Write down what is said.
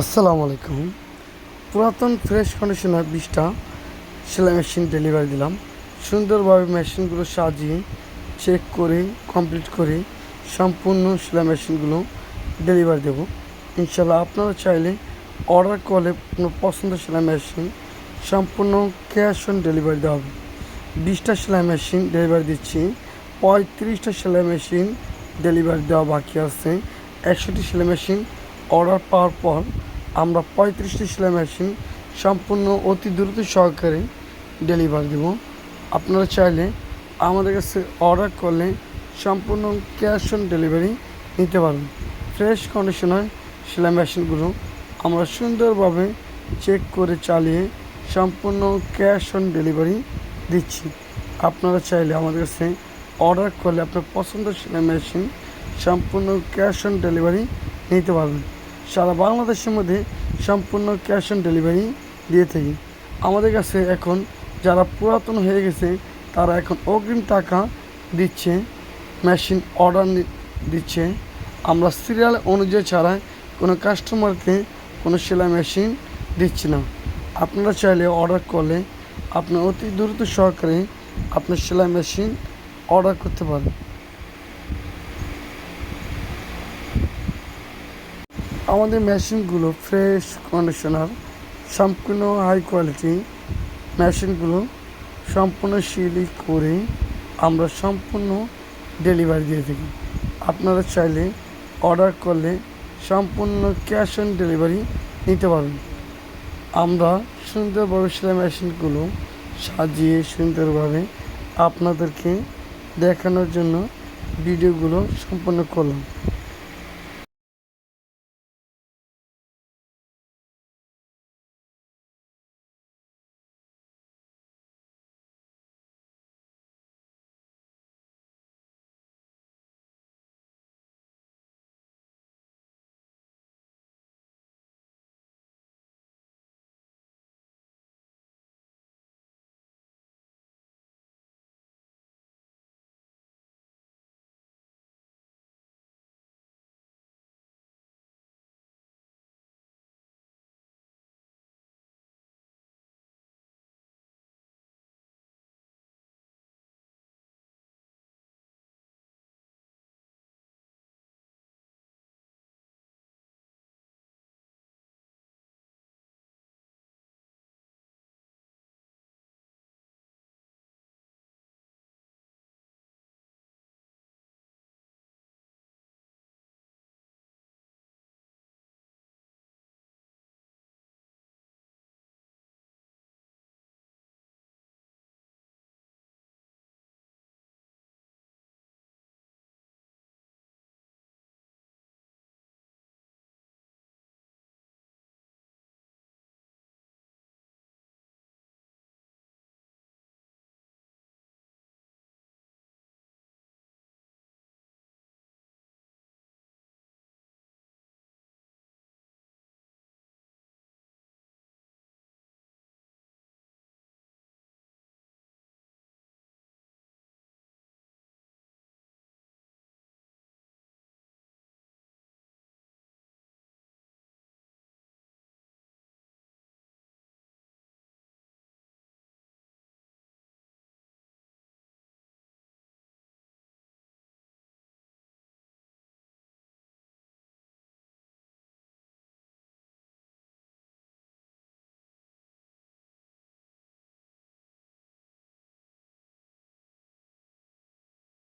আসসালামু আলাইকুম। পুরাতন ফ্রেশ কন্ডিশনার বিশটা সেলাই মেশিন ডেলিভারি দিলাম। সুন্দরভাবে মেশিনগুলো সাজিয়ে চেক করে কমপ্লিট করে সম্পূর্ণ সেলাই মেশিনগুলো ডেলিভারি দেবো। ইনশাল্লাহ আপনারা চাইলে অর্ডার করলে কোনো পছন্দ সেলাই মেশিন সম্পূর্ণ ক্যাশ অন ডেলিভারি দেওয়া হবে। বিশটা সেলাই মেশিন ডেলিভারি দিচ্ছি। পঁয়ত্রিশটা সেলাই মেশিন ডেলিভারি দেওয়া বাকি আছে। একশোটি সেলাই মেশিন অর্ডার পাওয়ার পর আমরা পঁয়ত্রিশটি সেলাই মেশিন সম্পূর্ণ অতি দ্রুত সহকারে ডেলিভারি দেব। আপনারা চাইলে আমাদের কাছে অর্ডার করলে সম্পূর্ণ ক্যাশ অন ডেলিভারি নিতে পারবেন ফ্রেশ কন্ডিশনার সেলাই মেশিনগুলো আমরা সুন্দরভাবে চেক করে চালিয়ে সম্পূর্ণ ক্যাশ অন ডেলিভারি দিচ্ছি। আপনারা চাইলে আমাদের কাছে অর্ডার করলে আপনার পছন্দের সেলাই মেশিন সম্পূর্ণ ক্যাশ অন ডেলিভারি নিতে পারবেন। সারা বাংলাদেশের মধ্যে সম্পূর্ণ ক্যাশ অন ডেলিভারি দিয়ে থাকি। আমাদের কাছে এখন যারা পুরাতন হয়ে গেছে, তারা এখন অগ্রিম টাকা দিচ্ছে, মেশিন অর্ডার দিচ্ছে। আমরা সিরিয়াল অনুযায়ী ছাড়া কোনো কাস্টমারকে কোনো সেলাই মেশিন দিচ্ছি না। আপনারা চাইলে অর্ডার করলে আপনি অতি দ্রুত সহকারে আপনার সেলাই মেশিন অর্ডার করতে পারেন। আমাদের মেশিনগুলো ফ্রেশ কন্ডিশনার, সম্পূর্ণ হাই কোয়ালিটি মেশিনগুলো সম্পূর্ণ সিলি করে আমরা সম্পূর্ণ ডেলিভারি দিয়ে থাকি। আপনারা চাইলে অর্ডার করলে সম্পূর্ণ ক্যাশ অন ডেলিভারি নিতে পারবেন। আমরা সুন্দরভাবে সেলাই মেশিনগুলো সাজিয়ে সুন্দরভাবে আপনাদেরকে দেখানোর জন্য ভিডিওগুলো সম্পন্ন করলাম।